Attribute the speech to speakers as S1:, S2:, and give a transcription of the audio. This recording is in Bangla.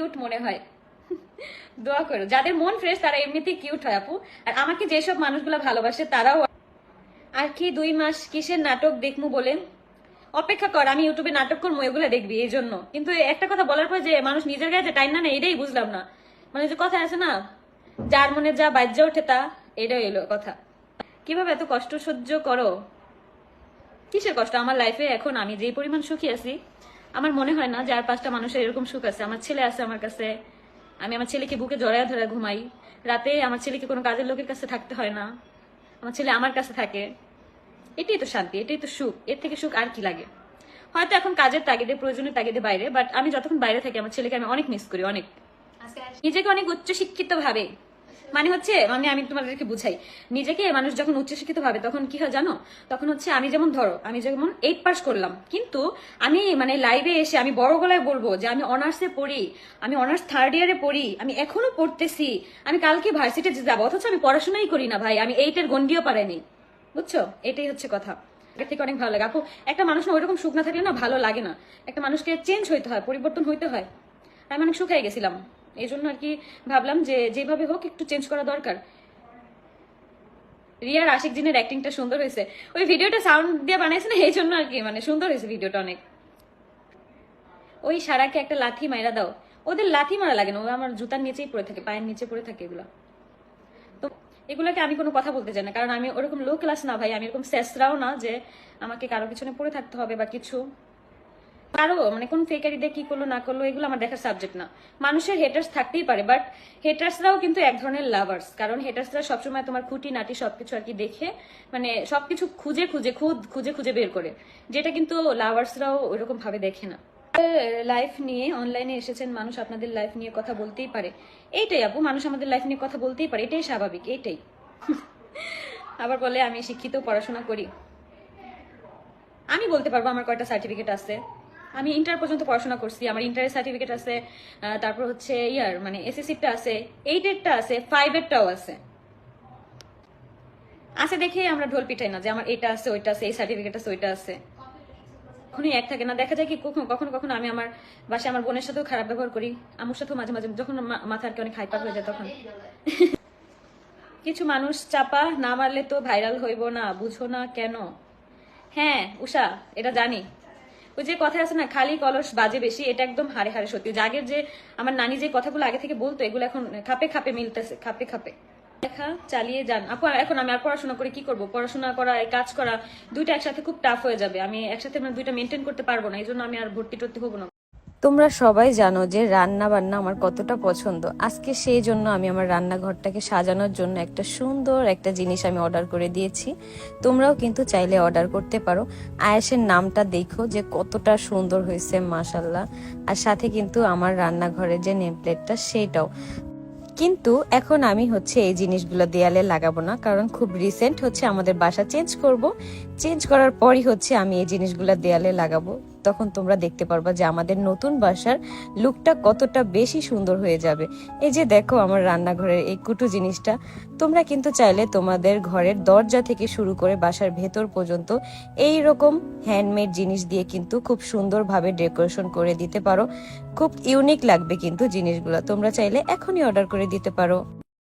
S1: কিউট মনে হয়। দোয়া করো। যাদের মন ফ্রেশ তারা এমনিতেই কিউট হয় আপু। আর আমাকে যেসব মানুষগুলো ভালোবাসে, তারাও আর কি দুই মাস কিসের নাটক দেখমু বলেন? অপেক্ষা কর, আমি ইউটিউবে নাটক করব এগুলো দেখবি, এই জন্য। কিন্তু একটা কথা বলার পর যে, মানুষ নিজের গায়ে যে টাইম না না এটাই বুঝলাম না। মানে যে কথা আছে না, যার মনে যা বাজ্য ওঠে তা, এটাই এলো কথা। কীভাবে এত কষ্ট সহ্য করো? কিসের কষ্ট? আমার লাইফে এখন আমি যেই পরিমাণ সুখী আছি আমার মনে হয় না যে আর পাঁচটা মানুষের এরকম সুখ আছে। আমার ছেলে আছে আমার কাছে। আমি আমার ছেলেকে বুকে জড়ায় ধরে ঘুমাই। রাতে আমার ছেলেকে কোনো কাজের লোকের কাছে থাকতে হয় না। আমার ছেলে আমার কাছে থাকে। এটাই তো শান্তি এটাই তো সুখ। এর থেকে সুখ আর কি লাগে? হয়তো এখন কাজের তাগিদে প্রয়োজনের তাগিদে বাইরে বাট আমি যতক্ষণ বাইরে থাকি আমার ছেলেকে আমি অনেক মিস করি অনেক। নিজেকে অনেক উচ্চ শিক্ষিত ভাবে মানে হচ্ছে মানে আমি তোমাদেরকে বুঝাই। নিজেকে মানুষ যখন উচ্চ শিক্ষিত ভাবে, তখন কি হয় জানো? তখন হচ্ছে আমি যেমন ধরো, আমি যেমন এইট পাস করলাম, কিন্তু আমি মানে লাইভে এসে আমি বড় গলায় বলব যে আমি অনার্সে পড়ি, আমি অনার্স থার্ড ইয়ারে পড়ি, আমি এখনও পড়তেছি, আমি কালকে ভার্সিটিতে যাব, অথচ আমি পড়াশোনাই করি না ভাই, আমি এইটের গন্ডিও পারাইনি বুঝছ? এটাই হচ্ছে কথা। থেকে অনেক ভালো লাগে। আপু, একটা মানুষ না ওইরকম সুখ না থাকলে না ভালো লাগে না। একটা মানুষকে চেঞ্জ হইতে হয়, পরিবর্তন হইতে হয়। আমি অনেক শুকাই গেছিলাম। এই জন্য আর কি ভাবলাম যে যেভাবে হোক একটু চেঞ্জ করা দরকার। রিয়ার আশিক জিনের অ্যাক্টিংটা সুন্দর হয়েছে। ওই ভিডিওটা সাউন্ড দিয়ে বানাইছে না এই জন্য আর কি মানে সুন্দর হয়েছে ভিডিওটা অনেক। ওই সারাকে একটা লাথি মাইরা দাও। ওদের লাথি মারা লাগে না ও আমার জুতার নিচেই পড়ে থাকে, পায়ের নিচে পড়ে থাকে এগুলো। তো এগুলোকে আমি কোনো কথা বলতে চাই না, কারণ আমি ওরকম লো ক্লাস না ভাই, আমি এরকম শেষরাও না যে আমাকে কারও পিছনে পড়ে থাকতে হবে বা কিছু। কারও মানে কোন ফেকারিতে কি করল, না করল, এগুলো আমার দেখার সাবজেক্ট না। মানুষের হেটার্স থাকতেই পারে বাট হেটার্সরাও কিন্তু এক ধরনের লাভার্স কারণ হেটার্সরা সবসময় তোমার খুঁটি নাটি সবকিছু আর কি দেখে মানে সবকিছু খুঁজে খুঁজে, খুদ, খুঁজে খুঁজে বের করে। যেটা কিন্তু লাভার্সরাও ওইরকম ভাবে দেখে না। লাইফ নিয়ে অনলাইনে এসেছেন মানুষ, আপনাদের লাইফ নিয়ে কথা বলতেই পারে। এইটাই আপু, মানুষ আমাদের লাইফ নিয়ে কথা বলতেই পারে, এটাই স্বাভাবিক, এইটাই। আবার বলে, আমি শিক্ষিত, পড়াশোনা করি। আমি বলতে পারব, আমার কয়টা সার্টিফিকেট আছে? আমি ইন্টার পর্যন্ত পড়াশোনা করছি, আমার ইন্টারের সার্টিফিকেট আছে তারপর হচ্ছে ইয়ার মানে এসএসসিটা আছে এইটেরটা আছে ফাইভেরটাও আছে। আছে দেখে আমরা ঢোল পিটাই না যে আমার এটা আছে, ওইটা আছে, এই সার্টিফিকেট আছে, ওইটা আছে। কখনোই এক থাকে না, দেখা যায় কি কখনো কখনো কখনো আমি আমার বাসায় আমার বোনের সাথেও খারাপ ব্যবহার করি আমার সাথেও মাঝে মাঝে, যখন মা- মাথা আর কি অনেক হাইপার হয়ে যায় তখন। কিছু মানুষ চাপা, না মারলে তো ভাইরাল হইব না, বুঝো না কেন? হ্যাঁ উষা, এটা জানি। ওই যে কথা আছে না, খালি কলস বাজে বেশি, এটা একদম হারে হারে সত্যি। যে আগের যে আমার নানি যে কথাগুলো আগে থেকে বলতো, এগুলো এখন খাপে খাপে মিলতেছে, খাপে খাপে। দেখা চালিয়ে যান। আপু এখন আমি আর পড়াশোনা করে কি করব? পড়াশোনা করা কাজ করা, দুইটা একসাথে খুব টাফ হয়ে যাবে। আমি একসাথে মানে দুইটা মেনটেন করতে পারব না, এই জন্য আমি আর ভর্তি টর্তি হব না।
S2: তোমরা সবাই জানো যে রান্না বান্না আমার কতটা পছন্দ। আজকে সেই জন্য আমি আমার রান্নাঘরটাকে সাজানোর জন্য একটা সুন্দর একটা জিনিস আমি অর্ডার করে দিয়েছি। তোমরাও কিন্তু চাইলে অর্ডার করতে পারো। আয়েসের নামটা দেখো যে কতটা সুন্দর হয়েছে মাসাল্লাহ আর সাথে কিন্তু আমার রান্নাঘরের যে নেম প্লেটটা সেইটাও কিন্তু এখন আমি হচ্ছে এই জিনিসগুলো দেয়ালে লাগাবো না, কারণ খুব রিসেন্ট হচ্ছে আমাদের বাসা চেঞ্জ করব। চেঞ্জ করার পরই হচ্ছে আমি এই জিনিসগুলো দেয়ালে লাগাবো। তখন তোমরা দেখতে পারবা যে আমাদের নতুন বাসার লুকটা কতটা বেশি সুন্দর হয়ে যাবে। এই যে দেখো আমার রান্নাঘরের এই কুটু জিনিসটা, তোমরা কিন্তু চাইলে তোমাদের ঘরের দরজা থেকে শুরু করে বাসার ভেতর পর্যন্ত এই রকম হ্যান্ডমেড জিনিস দিয়ে কিন্তু খুব সুন্দরভাবে ডেকোরেশন করে দিতে পারো। খুব ইউনিক লাগবে কিন্তু জিনিসগুলো, তোমরা চাইলে এখনই অর্ডার করে দিতে পারো।